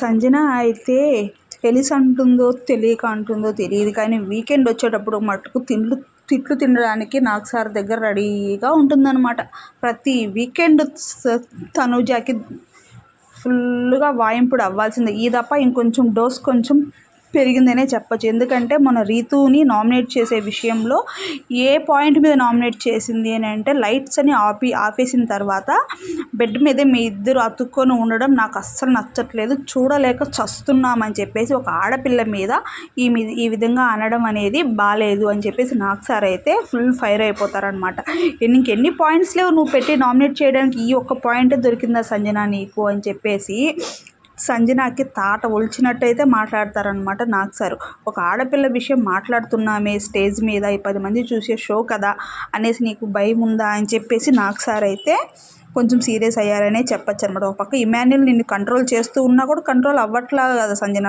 సంజన అయితే తెలిసి అంటుందో తెలియక అంటుందో తెలియదు. కానీ వీకెండ్ వచ్చేటప్పుడు మటుకు తిండ్లు తిట్లు తినడానికి నాకు సార్ దగ్గర రెడీగా ఉంటుందన్నమాట. ప్రతి వీకెండ్ తనుజాకి ఫుల్గా వాయింపుడు అవ్వాల్సిందే. ఈ తప్ప ఇంకొంచెం డోస్ కొంచెం పెరిగిందనే చెప్పచ్చు. ఎందుకంటే మన రీతుని నామినేట్ చేసే విషయంలో ఏ పాయింట్ మీద నామినేట్ చేసింది అని అంటే లైట్స్ అని ఆపి ఆపేసిన తర్వాత బెడ్ మీదే మీ ఇద్దరు అతుక్కొని ఉండడం నాకు అస్సలు నచ్చట్లేదు. చూడలేక చస్తున్నామని చెప్పేసి ఒక ఆడపిల్ల మీద ఈ మీద ఈ విధంగా అనడం అనేది బాగాలేదు అని చెప్పేసి నాకు సార్ అయితే ఫుల్ ఫైర్ అయిపోతారనమాట ఇంకెన్ని పాయింట్స్ లేవు నువ్వు పెట్టి నామినేట్ చేయడానికి ఈ ఒక్క పాయింట్ దొరికిందా సంజన నీకు అని చెప్పేసి సంజనాకి తాట ఒలిచినట్టయితే మాట్లాడతారనమాట నాకు సార్. ఒక ఆడపిల్ల విషయం మాట్లాడుతున్నామే స్టేజ్ మీద ఈ పది మంది చూసే షో కదా అనేసి నీకు భయం ఉందా అని చెప్పేసి నాకు సార్ అయితే కొంచెం సీరియస్ అయ్యారనే చెప్పచ్చు అనమాట ఒక పక్క ఇమాన్యుల్ నిన్ను కంట్రోల్ చేస్తూ ఉన్నా కూడా కంట్రోల్ అవ్వట్లా కదా సంజన.